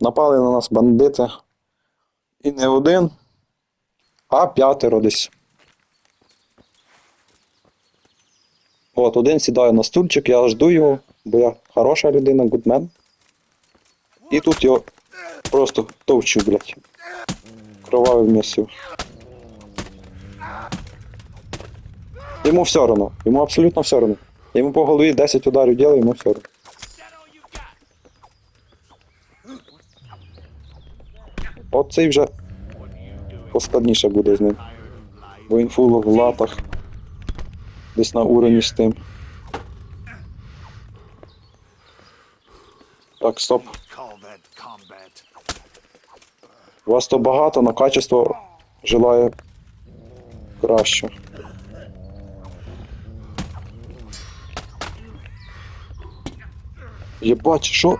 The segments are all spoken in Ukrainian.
Напали на нас бандити. І не один, а п'ятеро десь. От, один сідає на стульчик, я жду його, бо я хороша людина, гудмен. І тут його просто товчу, блядь. Кровавий місів. Йому все одно, йому абсолютно все одно. Йому по голові 10 ударів діло, йому все одно. От цей вже поскладніше буде з ним. Бо він фул в латах. Десь на уровні з тим. Так, стоп. Вас то багато, на качество желаю краще. Єбать, що?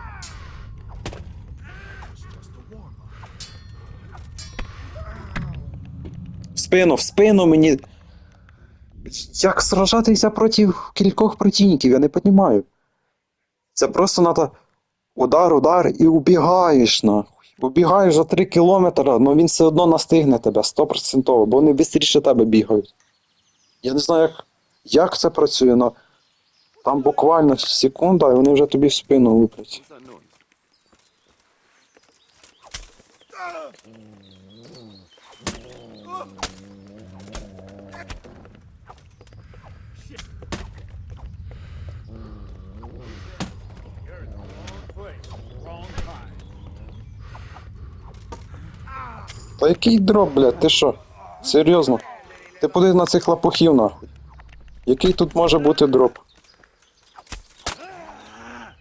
Спину, в спину мені. Як сражатися проти кількох противників, я не розумію. Це просто треба удар, удар і убігаєш нахуй. Убігаєш за 3 кілометри, але він все одно настигне тебе 100%, бо вони швидше тебе бігають. Я не знаю, як, як це працює, але там буквально секунда, і вони вже тобі в спину луплять. Та який дроп, блядь, ти що? Серйозно? Ти подивись на цих лапухів нахуй. Який тут може бути дроп?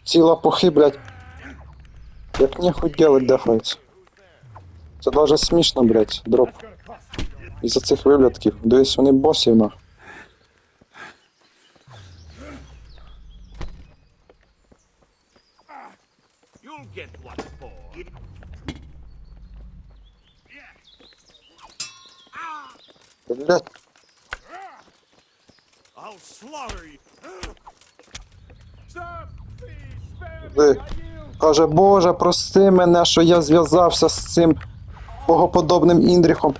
Ці лапухи, блядь. Як нехуй делать дефаються. Це даже смішно, блядь, дроп. Із-за цих виблядків. Дивись, вони босів нахуй. Get what's I'll slaughter you. Ви. Каже, Боже, прости мене, що я зв'язався з цим богоподобним індріхом.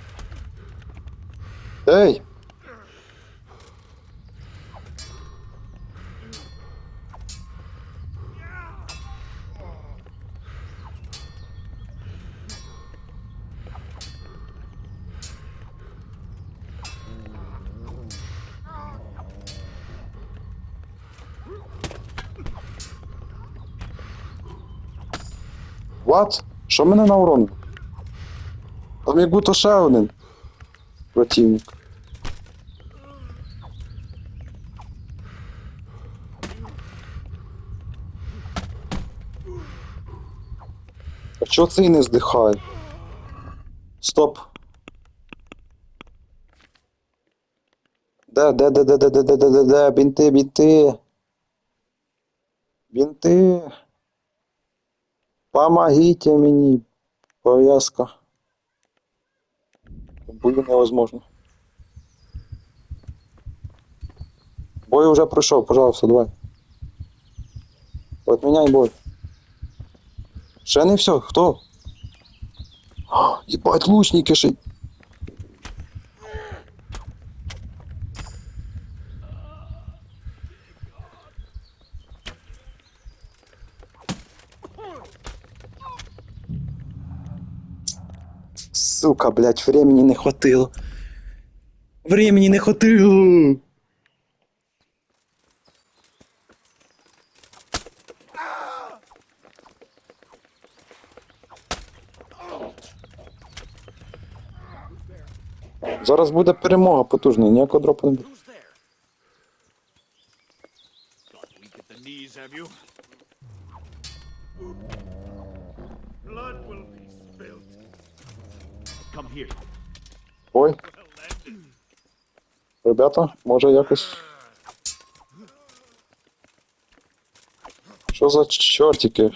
Ей! What? Що мене на урон? Там як будто ще один противник. А чого цей не здихає? Стоп. Де, де, де, де, де, де, де, де, де, де, бінти, бінти. Бінти. Помогите мені, пов'язка. Бою невозможно. Бой уже пройшов, пожалуйста, давай. Отміняй бой. Ще не все, хто? Ебать, лучники ще. й- Сука, блядь, времени не хватило. Времени не хватило. Зараз буде перемога потужна, ніякого дропу не буде. Ой, ребята, може якось. Що за чортики?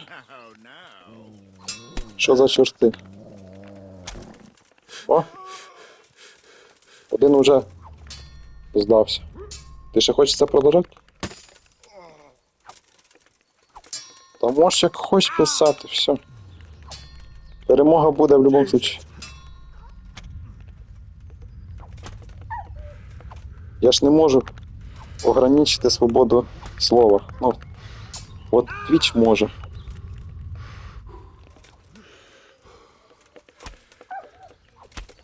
Що за чорти? О! Один уже здався. Ти ще хочеш це продовжати? Та можеш як хочеш писати, все. Перемога буде в будь-якому випадку. Я ж не можу ограничити свободу слова. Ну, от Twitch може.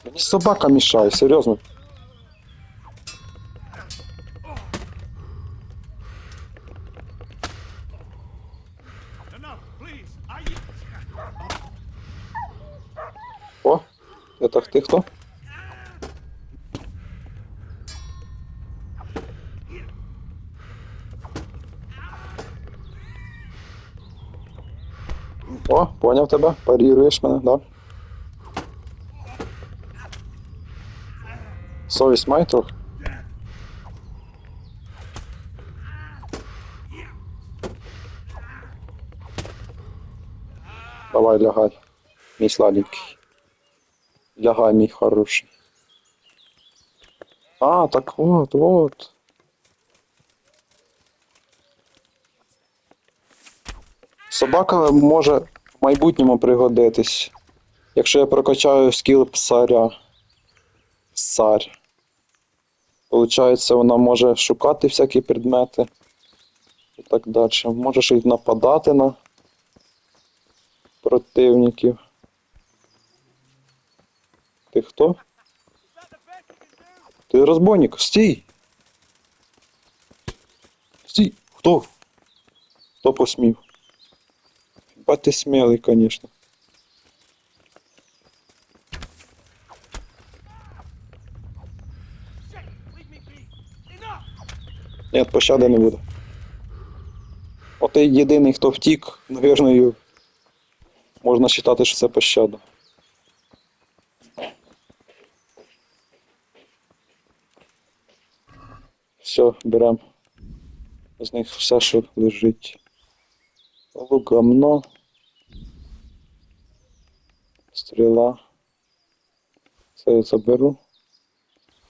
Мені собака мішає, серйозно. Enough, please. I. О, это ти хто? О, поняв тебе, паріруєш мене, да? Совість має трохи? Давай, лягай, мій сладенький. Лягай, мій хороший. А, так от, от. Собака може в майбутньому пригодитись. Якщо я прокачаю скіл псаря. Псар. Получається, вона може шукати всякі предмети і так далі. Може ще нападати на противників. Ти хто? Ти розбойник, стій! Стій! Хто? Хто посмів? Хіба ти смілий, звісно. Ні, пощади не буде. От ти єдиний, хто втік, навірно, можна вважати, що це пощада. Все, берем. З них все, що лежить. Лук гамно. Стріла. Це я заберу.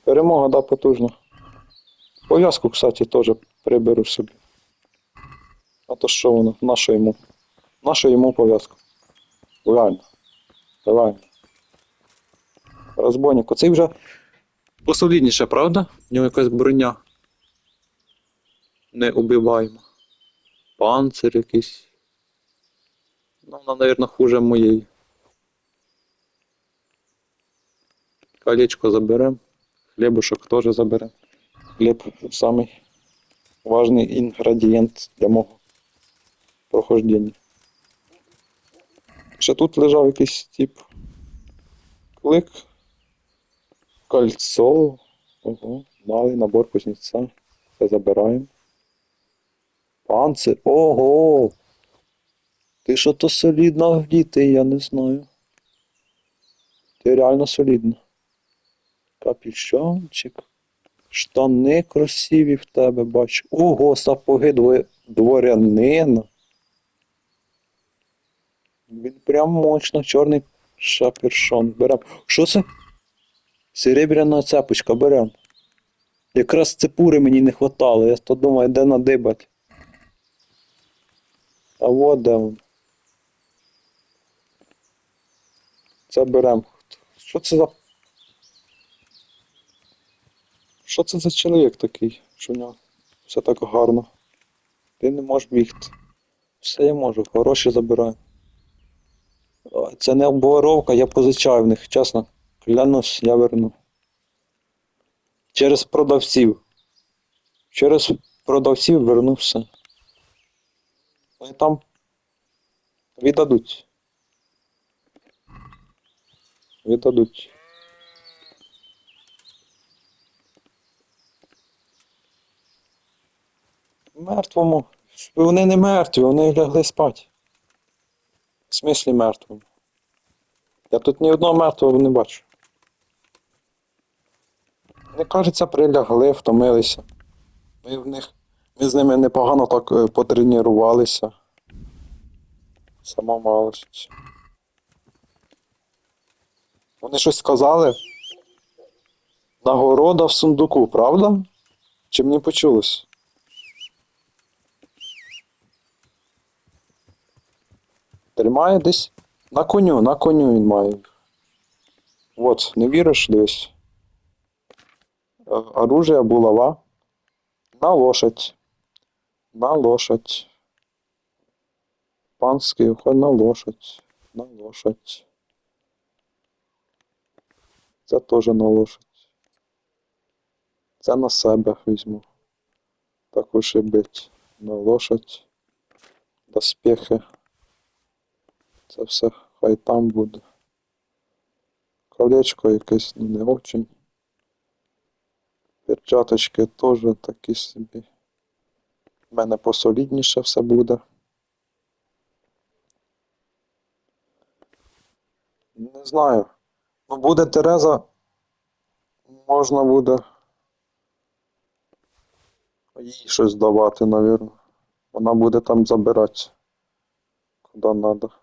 Перемога, да, потужна. Пов'язку, кстати, теж приберу собі. А то що воно? Нащо йому? Нащо йому пов'язку? Реально. Реально. Розбойник. Оцей вже посолідніше, правда? В нього якась броня. Не убиваємо. Панцир якийсь. Ну, вона, мабуть, хуже моєї. Колечко заберем. Хлібушок теж заберем. Хліб самий важний інгредієнт для мого прохождення. Ще тут лежав якийсь тип. Клик. Кольцо. Ого. Малий набор кузнеця. Це забираємо. Панцир. Ого! Ти що то солідно вдіти, я не знаю. Ти реально солідно. Капюшончик. Штани красиві в тебе бачу. Ого, сапоги дворянина. Він прям мощно чорний шапершон. Берем. Що це? Серебряна цепочка, берем. Якраз цепури мені не хватало, я то думаю, де надибать. А вот де він. Це берем. Що це за. Що це за чоловік такий, що в нього все так гарно. Ти не можеш бігти. Все я можу, гроші забираю. Це не обворовка, я позичаю в них, чесно. Клянусь, я верну. Через продавців. Через продавців верну все. Вони там віддадуть. Віддадуть. Мертвому. Вони не мертві, вони лягли спати. В смислі мертвому. Я тут ні одного мертвого не бачу. Мені кажеться, прилягли, втомилися. Ми в них. Ми з ними непогано так е, потренувалися. Сама малость. Вони щось сказали? Нагорода в сундуку, правда? Чи мені почулось? Тримає десь На коню, на коню він має. От, не віриш, дивись. Е, Оружие, булава. На лошадь. На лошадь. Панський, хоть на лошадь. На лошадь. Це теж на лошадь. Це на себе візьму. Також і бить. На лошадь. Доспехи. Це все хай там буде. Колечко якесь не очень. Перчаточки теж такі собі. У мене посолідніше все буде. Не знаю. Ну, буде Тереза. Можна буде їй щось давати, навірно. Вона буде там забирати. Куди треба.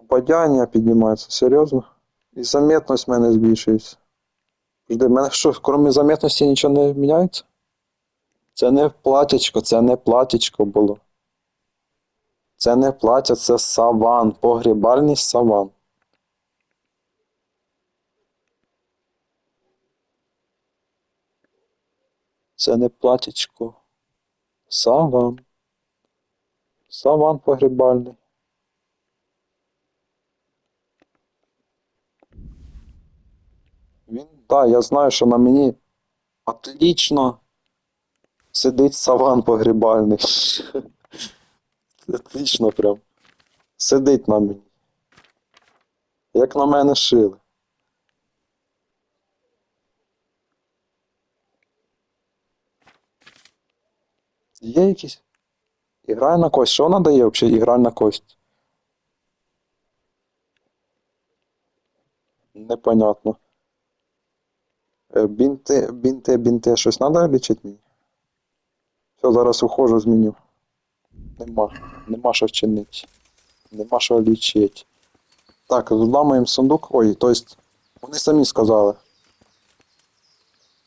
Опадяння піднімається, серйозно? І заметність в мене збільшується. Жди, в мене що, крім заметності нічого не міняється? Це не платячко, це не платячко було. Це не плаття, це саван, погрібальний саван. Це не платячко. Саван. Саван погрібальний. Він, так, я знаю, що на мені отлично сидить саван погрібальний. Отлично прям. Сидить на мені. Як на мене шили. Є якісь? На кость. Що вона дає взагалі ігральна кость? Непонятно. Е, Бінти, бінти, бінти. Щось треба лічити мені? Все, зараз ухожу з меню. Нема. Нема що вчинити. Нема що лічити. Так, зламаємо сундук. Ой, то есть, вони самі сказали.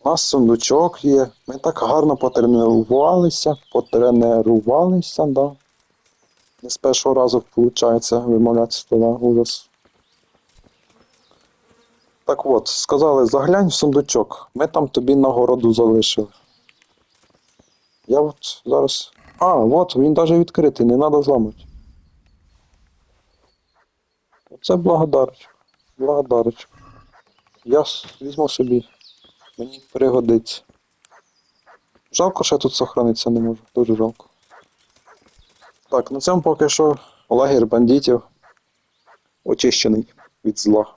У нас сундучок є. Ми так гарно потренувалися. Потренувалися, да. Не з першого разу виходить вимовляти слова ужас. Так от, сказали, заглянь в сундучок. Ми там тобі нагороду залишили. Я от зараз. А, от, він навіть відкритий, не треба зламати. Оце благодарочка. Благодарочка. Я візьму собі. Мені пригодиться. Жалко, що я тут сохранитися не можу. Дуже жалко. Так, на цьому поки що лагерь бандитів очищений від зла.